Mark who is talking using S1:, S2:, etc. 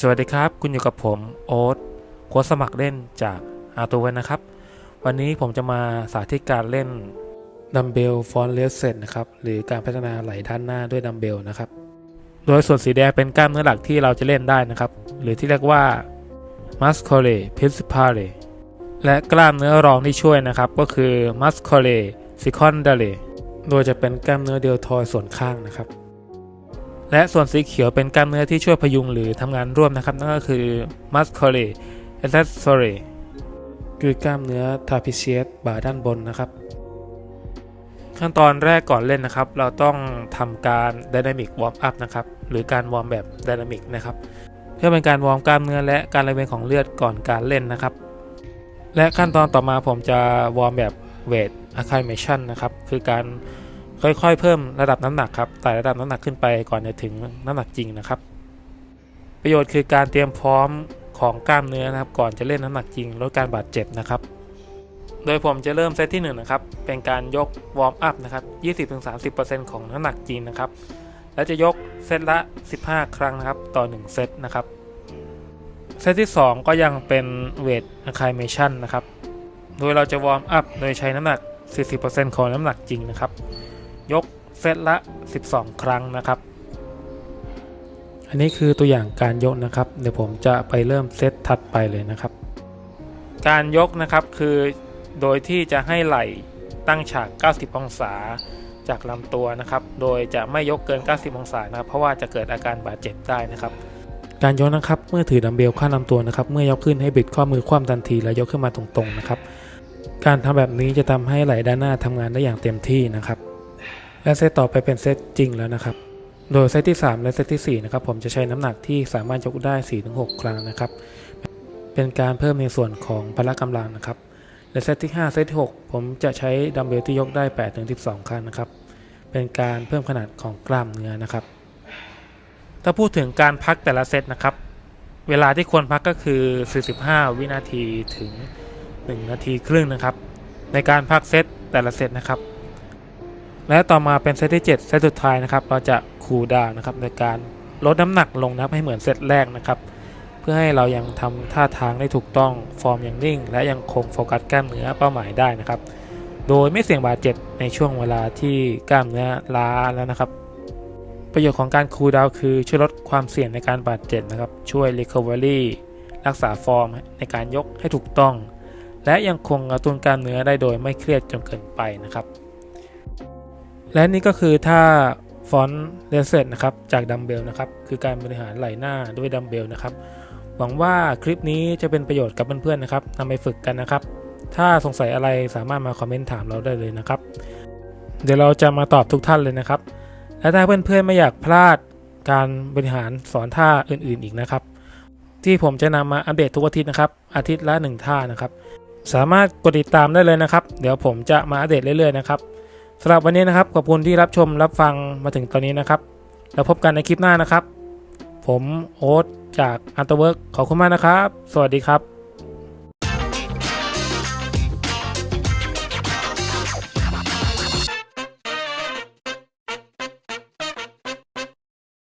S1: สวัสดีครับ คุณอยู่กับผมโอ๊ตโค้ชสมัครเล่นจากอาตูเวนนะครับ วันนี้ผมจะมาสาธิตการเล่นดัมเบลฟอนเลสเซนนะครับ หรือการพัฒนาไหล่ด้านหน้าด้วยดัมเบลนะครับ โดยส่วนสีแดงเป็นกล้ามเนื้อหลักที่เราจะเล่นได้นะครับ หรือที่เรียกว่า muscule principale และกล้ามเนื้อรองที่ช่วยนะครับ ก็คือ muscule secondary โดยจะเป็นกล้ามเนื้อเดลทอยส่วนข้างนะครับ และส่วนสีเขียวเป็นกล้ามเนื้อที่ช่วยพยุงหรือทำงานร่วมนะครับ นั่นก็คือ muscule accessory คือกล้ามเนื้อ trapezius บ่าด้านบนนะครับ ขั้นตอนแรกก่อนเล่นนะครับ เราต้องทำการ dynamic warm up นะครับ หรือการวอร์มแบบ dynamic นะครับ เพื่อเป็นการวอร์มกล้ามเนื้อและการไหลเวียนของเลือดก่อนการเล่นนะครับ และขั้นตอนต่อมาผมจะวอร์มแบบ weight acclimation นะครับ คือการ ค่อยๆ เพิ่มระดับน้ำหนักครับไต่ระดับน้ำหนักขึ้นไปก่อนจะถึงน้ำหนักจริงนะครับ ประโยชน์คือการเตรียมพร้อมของกล้ามเนื้อนะครับ ก่อนจะเล่นน้ำหนักจริงลดการบาดเจ็บนะครับ โดยผมจะเริ่มเซตที่1นงนะครับเป็นการยกวอร์มอัพนะครับ20-30%ของน้ำหนักจริงนะครับ และจะยกเซตละ 15 ครั้งนะครับต่อ 1 เซตนะครับเซตที่ 2 ก็ยังเป็นเวทอะค i เมชันนะครับ โดยเราจะวอร์มอัพโดยใช้น้ำหนัก 40%ของน้ำหนักจริงนะครับ ยกเซตละ 12 ครั้งนะครับ อันนี้คือตัวอย่างการยกนะครับ เดี๋ยวผมจะไปเริ่มเซตถัดไปเลยนะครับ การยกนะครับคือโดยที่จะให้ไหล่ตั้งฉาก 90 องศาจากลำตัวนะครับ โดยจะไม่ยกเกิน 90 องศานะครับ เพราะว่าจะเกิดอาการบาดเจ็บได้นะครับ การยกนะครับ เมื่อถือดัมเบลข้างลำตัวนะครับ เมื่อยกขึ้นให้บิดข้อมือคว่ำทันทีแล้วยกขึ้นมาตรงๆนะครับ การทำแบบนี้จะทำให้ไหล่ด้านหน้าทำงานได้อย่างเต็มที่นะครับ และเซตต่อไปเป็นเซตจริงแล้วนะครับ โดยเซตที่ 3 และเซตที่ 4 นะครับ ผมจะใช้น้ำหนักที่สามารถยกได้ 4-6 ครั้งนะครับ เป็นการเพิ่มในส่วนของพละกำลังนะครับ และเซตที่ 5 เซตที่ 6 ผมจะใช้ดัมเบลที่ยกได้ 8-12 ครั้งนะครับ เป็นการเพิ่มขนาดของกล้ามเนื้อนะครับ ถ้าพูดถึงการพักแต่ละเซตนะครับ เวลาที่ควรพักก็คือ 45 วินาทีถึง 1 นาทีครึ่งนะครับ ในการพักเซตแต่ละเซตนะครับ และต่อมาเป็นเซตที่7เซตสุดท้ายนะครับ เราจะคูลดาวนะครับในการลดน้ำหนักลงนะครับให้เหมือนเซตแรกนะครับ เพื่อให้เรายังทำท่าทางได้ถูกต้องฟอร์มอย่างนิ่ง และยังคงโฟกัสกล้ามเนื้อเป้าหมายได้นะครับ โดยไม่เสี่ยงบาดเจ็บในช่วงเวลาที่กล้ามเนื้อล้าแล้วนะครับ ประโยชน์ของการคูลดาวคือช่วยลดความเสี่ยงในการบาดเจ็บนะครับ ช่วย recovery รักษาฟอร์มในการยกให้ถูกต้อง และยังคงกระตุ้นกล้ามเนื้อได้โดยไม่เครียดจนเกินไปนะครับ และนี่ก็คือท่าฟอนต์เลเซตนะครับจากดัมเบลนะครับคือการบริหารไหล่หน้าด้วยดัมเบลนะครับหวังว่าคลิปนี้จะเป็นประโยชน์กับเพื่อนๆนะครับนำไปฝึกกันนะครับ ถ้าสงสัยอะไรสามารถมาคอมเมนต์ถามเราได้เลยนะครับ เดี๋ยวเราจะมาตอบทุกท่านเลยนะครับ และถ้าเพื่อนๆไม่อยากพลาดการบริหารสอนท่าอื่นๆอีกนะครับ ที่ผมจะนำมาอัปเดตทุกอาทิตย์นะครับ อาทิตย์ละหนึ่งท่านะครับ สามารถกดติดตามได้เลยนะครับ เดี๋ยวผมจะมาอัปเดตเรื่อยๆนะครับ สำหรับวันนี้นะครับขอบคุณที่รับชมรับฟังมาถึงตอนนี้นะครับ แล้วพบกันในคลิปหน้านะครับ ผมโอ๊ตจากอันเตอร์เวิร์กขอบคุณมากนะครับ สวัสดีครับ